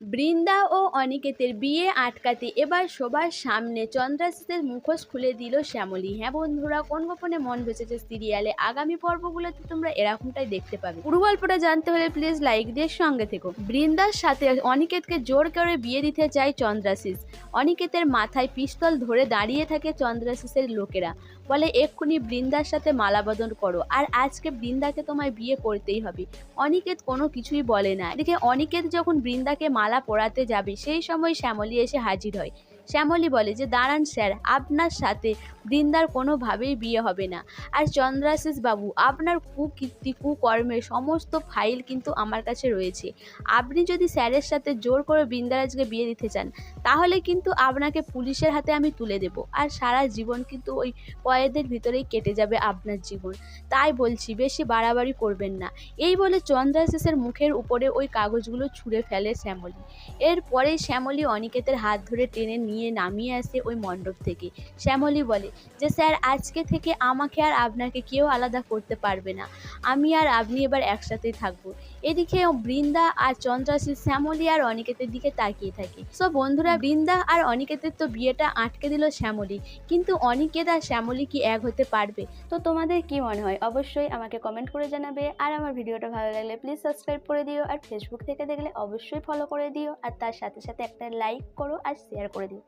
বৃন্দা ও অনিকেতের বিয়ে আটকাতে এবার সবার সামনে চন্দ্রাশিসের মুখোশ খুলে দিল শ্যামলী। হ্যাঁ বন্ধুরা, কোন গোপনে মন বেঁচেছে সিরিয়ালে? আগামী পর্বগুলোতে তোমরা এরকমটাই দেখতে পাবে। পুরো গল্পটা জানতে হলে প্লিজ লাইক দিয়ে সঙ্গে থেকো। বৃন্দার সাথে অনিকেতকে জোর করে বিয়ে দিতে চায় চন্দ্রাশিস। অনিকেতের মাথায় পিস্তল ধরে দাঁড়িয়ে থাকে চন্দ্রাশিসের লোকেরা। বলে, এক্ষুনি বৃন্দার সাথে মালাবদল করো, আর আজকে বৃন্দাকে তোমায় বিয়ে করতেই হবে। অনিকেত কোনো কিছুই বলে না। এদিকে অনিকেত যখন বৃন্দাকে মালা পরাতে যাবে। সেই সময় শ্যামলী এসে হাজির হয়। শ্যামলী বলে যে, দাঁড়ান স্যার, আপনার সাথে বৃন্দার কোনোভাবেই বিয়ে হবে না। আর চন্দ্রাশিস বাবু, আপনার কুকীর্তি, কুকর্মের সমস্ত ফাইল কিন্তু আমার কাছে রয়েছে। আপনি যদি স্যারের সাথে জোর করে বৃন্দারাজকে বিয়ে দিতে চান, তাহলে কিন্তু আপনাকে পুলিশের হাতে আমি তুলে দেব। আর সারা জীবন কিন্তু ওই কয়েদের ভিতরেই কেটে যাবে আপনার জীবন। তাই বলছি, বেশি বাড়াবাড়ি করবেন না। এই বলে চন্দ্রাশিসের মুখের উপরে ওই কাগজগুলো ছুঁড়ে ফেলে শ্যামলী। এরপরে শ্যামলী অনিকেতের হাত ধরে টেনে নিয়ে নামিয়ে আসে ওই মণ্ডপ থেকে। শ্যামলী বলে, যে স্যার, আজকে থেকে আমাকে আর আপনাকে কেউ আলাদা করতে পারবে না। আমি আর আপনি এবার একসাথেই থাকব। এদিকে বৃন্দা আর চন্দ্রাশিস শ্যামলী আর অনিকেতের দিকে তাকিয়ে থাকে। সো বন্ধুরা, বৃন্দা আর অনিকেতের তো বিয়েটা আটকে দিল শ্যামলী। কিন্তু অনিকেত আর শ্যামলী কি এক হতে পারবে? তো তোমাদের কি মনে হয়? অবশ্যই আমাকে কমেন্ট করে জানাবে। আর আমার ভিডিওটা ভালো লাগলে প্লিজ সাবস্ক্রাইব করে দিও। আর ফেসবুক থেকে দেখলে অবশ্যই ফলো করে দিও। আর তার সাথে সাথে একটা লাইক করো আর শেয়ার করে দিও।